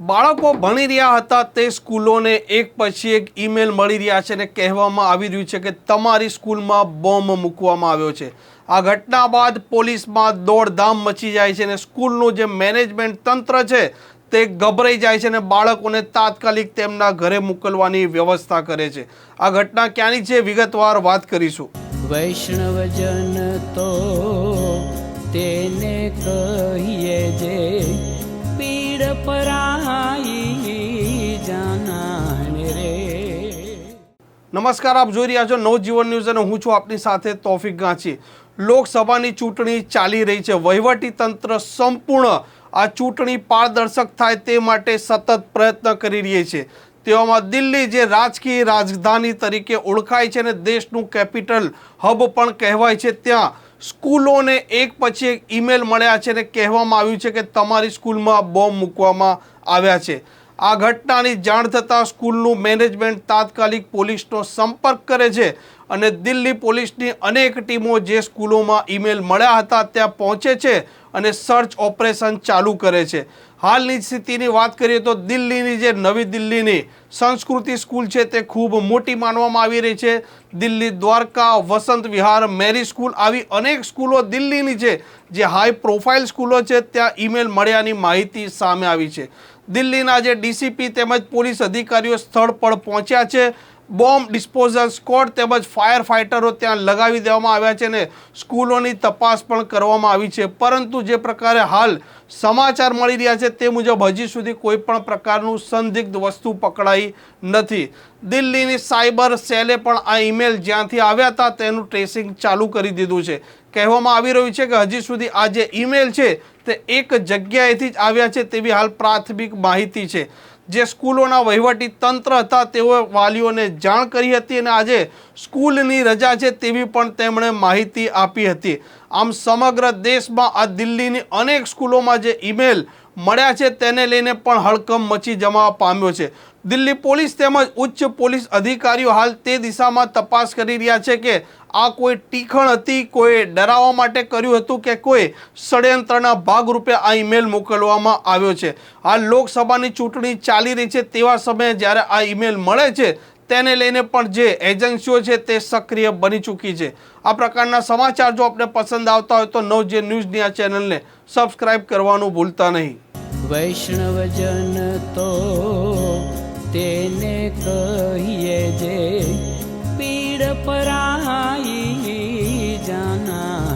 બાળકો ભણી રહ્યા હતા તે સ્કૂલોને એક પછી એક ઈમેલ મળી રહ્યા છે અને કહેવામાં આવી રહ્યું છે કે તમારી સ્કૂલમાં બોમ્બ મૂકવામાં આવ્યો છે. આ ઘટના બાદ પોલીસમાં દોડધામ મચી જાય છે અને સ્કૂલનું જે મેનેજમેન્ટ તંત્ર છે તે ગભરાઈ જાય છે અને બાળકોને તાત્કાલિક તેમના ઘરે મોકલવાની વ્યવસ્થા કરે છે. આ ઘટના ક્યાંની છે વિગતવાર વાત કરીશું. વૈષ્ણવજન તો તેને કહીએ નમસ્કાર, આપ જોઈ રહ્યા છો નવજીવન ન્યૂઝ અને હું છું આપની સાથે તોફિક ગાંચી. લોકસભાની ચૂંટણી ચાલી રહી છે. વહીવટી તંત્ર સંપૂર્ણ આ ચૂંટણી પારદર્શક થાય તે માટે સતત પ્રયત્ન કરી રહી છે. તેવામાં દિલ્હી જે રાજકીય રાજધાની તરીકે ઓળખાય છે અને દેશનું કેપિટલ હબ પણ કહેવાય છે. ત્યાં સ્કૂલોને એક પછી એક ઈમેલ મળ્યા છે અને કહેવામાં આવ્યું છે કે તમારી સ્કૂલમાં બોમ્બ મૂકવામાં આવ્યા છે. આ ઘટનાની જાણ થતાં સ્કૂલનું મેનેજમેન્ટ તાત્કાલિક પોલીસનો સંપર્ક કરે છે અને દિલ્હી પોલીસની અનેક ટીમો જે સ્કૂલોમાં ઈમેલ મળ્યા હતા ત્યાં પહોંચે છે અને સર્ચ ઓપરેશન ચાલુ કરે છે. હાલની સ્થિતિની વાત કરીએ તો દિલ્હીની જે નવી દિલ્હીની સંસ્કૃતિ સ્કૂલ છે તે ખૂબ મોટી માનવામાં આવી રહી છે. દિલ્હી દ્વારકા, વસંત વિહાર, મેરી સ્કૂલ આવી અનેક સ્કૂલો દિલ્હીની છે. જે હાઈ પ્રોફાઇલ સ્કૂલો છે, ત્યાં ઈમેલ મળ્યાની માહિતી સામે આવી છે. દિલ્હીના જે ડીસીપી તેમજ પોલીસ અધિકારીઓ સ્થળ પર પહોંચ્યા છે. બોમ્બ ડિસ્પોઝલ સ્કોડ તેમજ ફાયર ફાઇટરો ત્યાં લગાવી દેવામાં આવ્યા છે અને સ્કૂલોની તપાસ પણ કરવામાં આવી છે. પરંતુ જે પ્રકારે હાલ સમાચાર મળી રહ્યા છે તે મુજબ હજી સુધી કોઈ પણ પ્રકારનું સંદિગ્ધ વસ્તુ પકડાઈ નથી. દિલ્હીની સાયબર સેલે પણ આ ઈમેલ જ્યાંથી આવ્યા હતા તેનું ટ્રેસિંગ ચાલુ કરી દીધું છે. કહેવામાં આવી રહ્યું છે કે હજી સુધી આ જે ઈમેલ છે તે એક જગ્યાએથી જ આવ્યા છે તેવી હાલ પ્રાથમિક માહિતી છે. જે સ્કૂલોના વહીવટી તંત્ર હતા તેઓએ વાલીઓને જાણ કરી હતી અને આજે સ્કૂલની રજા છે તેવી પણ તેમણે માહિતી આપી હતી. આમ સમગ્ર દેશમાં આ દિલ્હીની અનેક સ્કૂલોમાં જે ઈમેલ મળ્યા છે તેને લઈને પણ હડકંપ મચી જવા પામ્યો છે. દિલ્હી પોલીસ તેમજ ઉચ્ચ પોલીસ અધિકારીઓ હાલ તે દિશામાં તપાસ કરી રહ્યા છે કે આ કોઈ ટીખણ હતી કોઈ ડરાવવા માટે કર્યું હતું કે કોઈ ષડયંત્રના ભાગરૂપે આ ઈમેલ મોકલવામાં આવ્યો છે. હાલ લોકસભાની ચૂંટણી ચાલી રહી છે તેવા સમયે જ્યારે આ ઈમેલ મળે છે તેને લઈને પણ જે એજન્સીઓ છે તે સક્રિય બની ચૂકી છે. આ પ્રકારના સમાચાર જો આપને પસંદ આવતા હોય તો નવ જે ન્યૂઝની આ ચેનલને સબસ્ક્રાઇબ કરવાનું ભૂલતા નહીં. વૈષ્ણવજન તો તેને કહીએ જે પીડ પરાઈ જાના